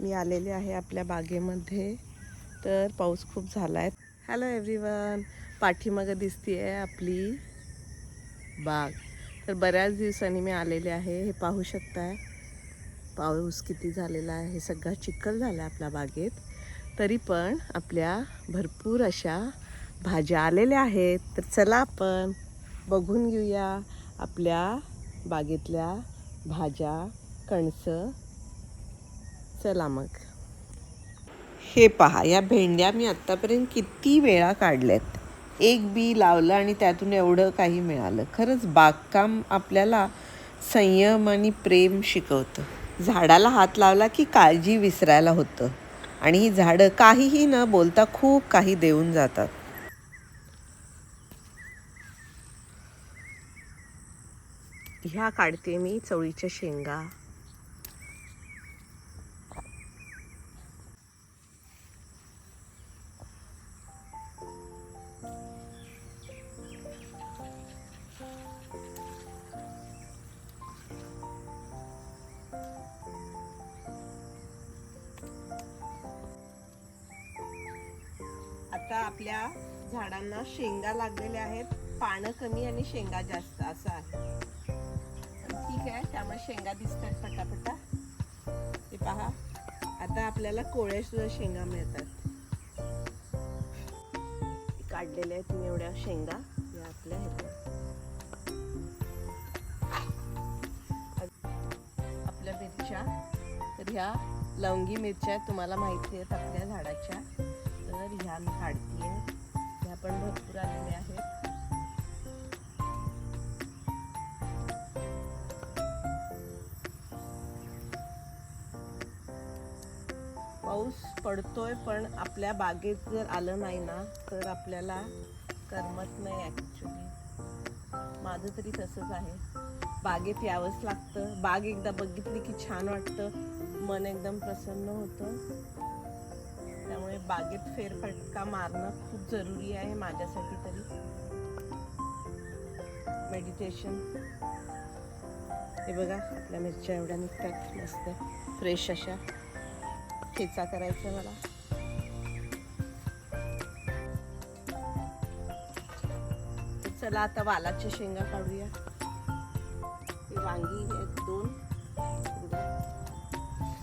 मी आलेले आहे आपल्या बागेमध्ये. तर पाऊस खूप झाला आहे हॅलो एव्हरीवन पाठीमागं दिसती आहे आपली बाग. तर बऱ्याच दिवसांनी मी आलेले आहे. हे पाहू शकताय. पाऊस किती झालेला आहे. हे सगळा चिखल झाला आहे आपल्या बागेत. तरी पण आपल्या भरपूर अशा भाज्या आलेल्या आहेत. तर चला आपण बघून घेऊया आपल्या बागेतल्या भाज्या कणसं चला मग. हे पहा या भेंड्या मी आत्तापर्यंत किती वेळा काढल्यात. एक बी लावलं आणि त्यातून एवढं काही मिळालं. खरंच बागकाम आपल्याला संयम आणि प्रेम शिकवतं. झाडाला हात लावला की काळजी विसरायला होतं. आणि ही झाडं काहीही न बोलता खूप काही देऊन जातात. ह्या काढते मी चवळीच्या शेंगा. आता आपल्या झाडांना शेंगा लागलेल्या आहेत. पानं कमी आणि शेंगा जास्त असं आहे. ठीक आहे त्यामुळे शेंगा दिसतात पटापटा. हे पहा आता आपल्याला कोळ्या सुद्धा शेंगा मिळतात. काढलेल्या आहेत मी एवढ्या शेंगा. या आपल्या ह्याच्या आपल्या मिरच्या. तर ह्या लवंगी मिरच्या तुम्हाला माहिती आहेत आपल्या झाडाच्या. तर ह्या मी काढतीये. ह्या पण भरपूर आलेल्या आहेत. पाऊस पडतोय पण आपल्या बागेत जर आलं नाही ना तर आपल्याला करमत नाही ॲक्च्युली माझं तरी तसंच आहे. बागेत यावंच लागतं. बाग एकदा बघितली की छान वाटतं. मन एकदम प्रसन्न होतं. त्यामुळे बागेत फेरफटका मारणं खूप जरुरी आहे माझ्यासाठी तरी. मेडिटेशन हे बघा आपल्या मिरच्या एवढ्या निघतात मस्त फ्रेश अशा. ठेचा करायचा मला. चला आता वालाच्या शेंगा काढूया. वांगी आहेत दोन.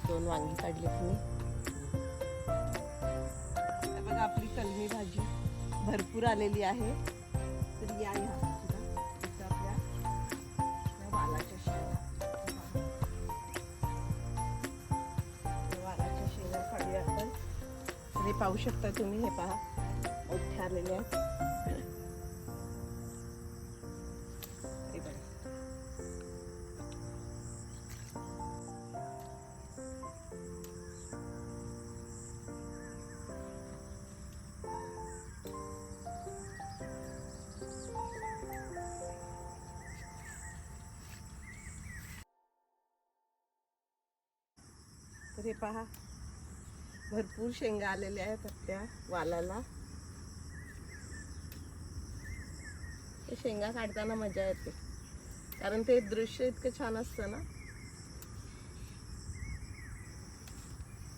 दोन वांगी काढली मी कलमी भाजी भरपूर आलेली आहे. तर या ह्या या वालाच्या वालाच्या पाहू शकता तुम्ही हे पहा. मोठे आलेले आहेत. तर हे पहा. भरपूर शेंगा आलेल्या आहेत त्या वालाला. हे शेंगा काढताना मजा येते. कारण ते दृश्य इतकं छान असतं ना.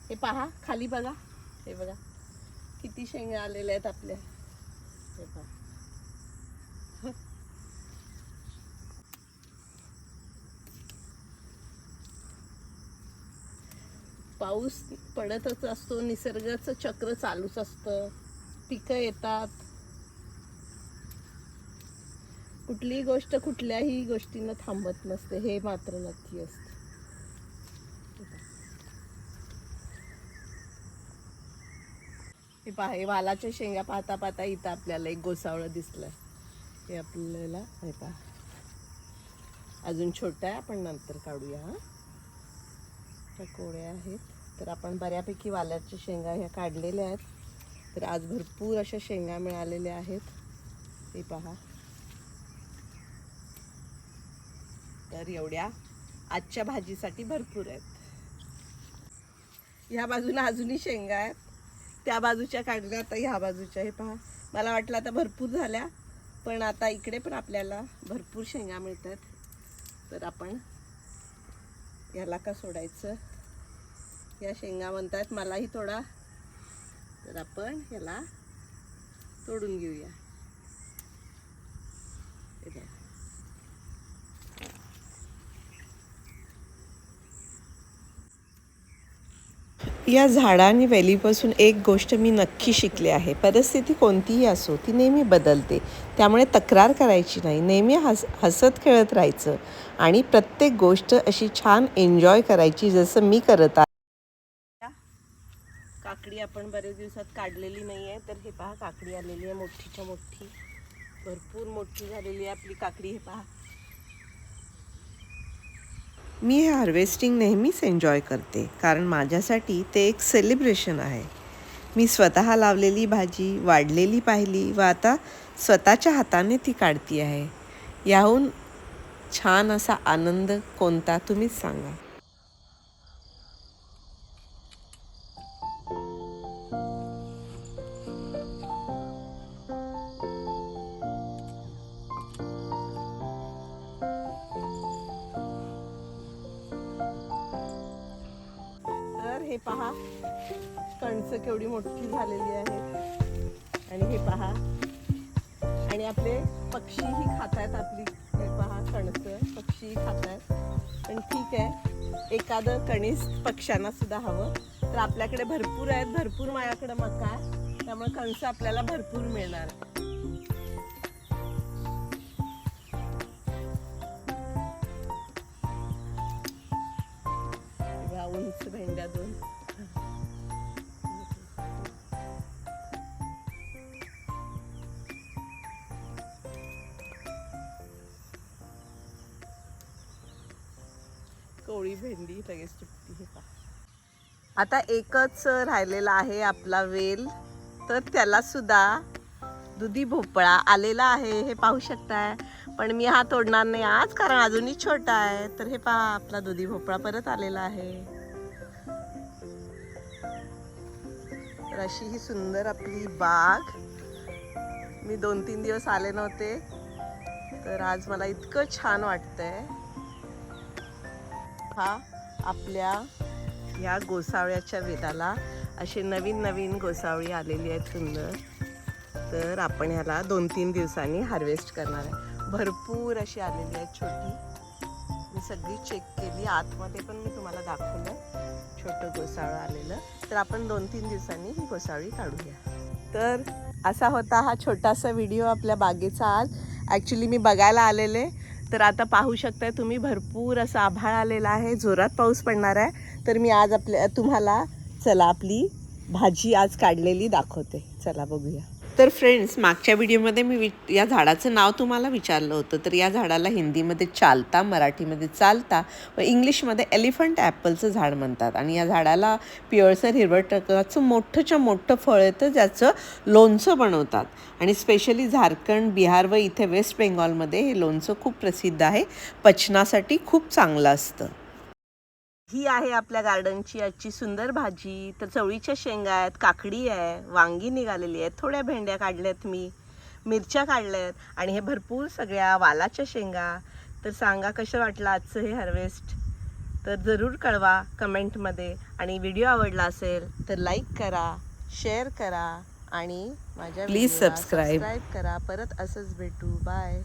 हे पहा खाली बघा. हे बघा. किती शेंगा आलेल्या आहेत आपल्या. हे पहा. पाऊस पडतच असतो निसर्गाचं चक्र चालूच असतं. पिकं येतात. कुठलीही गोष्ट कुठल्याही गोष्टीनं थांबत नसते हे मात्र नक्की असतं. हे पहा हे वालाच्या शेंगा पाहता पाहता इथं आपल्याला एक गोसावळं दिसलं हे आपल्याला हे पहा. अजून छोटं आहे आपण नंतर काढूया हा. त्या कोळ्या आहेत. तर आपण बऱ्यापैकी वाल्याच्या शेंगा ह्या काढलेल्या आहेत. तर आज भरपूर अशा शेंगा मिळालेल्या आहेत. हे पहा. तर एवढ्या आजच्या भाजीसाठी भरपूर आहेत. ह्या बाजूला अजूनही शेंगा आहेत. त्या बाजूच्या काढल्या आता ह्या बाजूच्या. हे पहा. मला वाटलं आता भरपूर झाल्या पण आता इकडे पण आपल्याला भरपूर शेंगा मिळतात. तर आपण याला का सोडायचं? या शेंगा म्हणतात मलाही थोडा. तर आपण ह्याला तोडून घेऊया. या झाडा आणि वेलीपासून एक गोष्ट मी नक्की शिकले आहे. परिस्थिती कोणतीही असो ती नेहमी बदलते. त्यामुळे तक्रार करायची नाही. नेहमी हस हसत खेळत राहायचं. आणि प्रत्येक गोष्ट अशी छान एन्जॉय करायची जसं मी करत आहे काकडी आपण बरेच दिवसात काढलेली नाही आहे. तर हे पहा काकडी आलेली आहे मोठीच्या मोठी. भरपूर मोठी झालेली आहे आपली काकडी हे पहा. मी हे हार्वेस्टिंग नेहमीच एन्जॉय करते कारण माझ्यासाठी ते एक सेलिब्रेशन आहे. मी स्वतः लावलेली भाजी वाढलेली पाहिली व आता स्वतःच्या हाताने ती काढती आहे. याहून छान असा आनंद कोणता तुम्हीच सांगा. हे पहा. कणसं केवढी मोठी झालेली आहेत. आणि हे पहा. आणि आपले पक्षीही खात आहेत आपली. हे पहा कणसं. पक्षीही खात आहेत पण ठीक आहे. एखादं कणीस पक्ष्यांना सुद्धा हवं. तर आपल्याकडे भरपूर आहेत. भरपूर माझ्याकडे मका आहे. त्यामुळे कणसं आपल्याला भरपूर मिळणार. कोळी भेंडी लगेच तुटती हे पहा आता एकच राहिलेला आहे आपला वेल. तर त्याला सुद्धा दुधी भोपळा आलेला आहे हे पाहू शकताय. पण मी हा तोडणार नाही आज कारण अजूनही छोटा आहे. तर हे पहा आपला दुधी भोपळा परत आलेला आहे. तर अशी ही सुंदर आपली बाग. मी दोन तीन दिवस आले नव्हते. तर आज मला इतकं छान वाटतंय. हा आपल्या या गोसावळ्याच्या वेदाला असे नवीन नवीन गोसावळी आलेली आहेत सुंदर. तर आपण ह्याला दोन तीन दिवसांनी हार्वेस्ट करणार आहे. भरपूर अशी आलेली आहेत छोटी. मी सगळी चेक केली. आतमध्ये पण मी तुम्हाला दाखवलं. छोटं गोसाळं आलेलं. तर आपण दोन तीन दिवसांनी ही गोसावळी काढूया तर असा होता हा छोटासा व्हिडिओ आपल्या बागेचा आज. ॲक्च्युली मी बघायला आलेले. तर आता पाहू शकताय तुम्ही भरपूर असं आभाळ आलेला आहे. जोरात पाऊस पडणार आहे. तर मी आज आपल्या तुम्हाला चला आपली भाजी आज काढलेली दाखवते. चला बघूया. तर फ्रेंड्स मागच्या व्हिडिओमध्ये मी वि- या झाडाचं नाव तुम्हाला विचारलं होतं. तर या झाडाला हिंदीमध्ये चालता मराठीमध्ये चालता व इंग्लिशमध्ये एलिफंट ॲपलचं झाड म्हणतात. आणि या झाडाला पिवळसर हिरवट टकाचं मोठंच्या मोठं फळ येतं ज्याचं लोणचं बनवतात. आणि स्पेशली झारखंड बिहार व इथे वेस्ट बेंगॉलमध्ये हे लोणचं खूप प्रसिद्ध आहे. पचनासाठी खूप चांगलं असतं. ही आहे आपल्या गार्डनची आजची सुंदर भाजी. तर चवळीच्या शेंगा आहेत काकडी आहे वांगी निघालेली आहेत. थोड्या भेंड्या काढल्यात मी मिरच्या काढल्यात आणि हे भरपूर सगळ्या वालाच्या शेंगा. तर सांगा कसं वाटलं आजचं हे हार्वेस्ट तर जरूर कळवा कमेंटमध्ये आणि व्हिडिओ आवडला असेल तर लाईक करा शेअर करा आणि माझ्या subscribe. सबस्क्राईब करा. परत असंच भेटू. बाय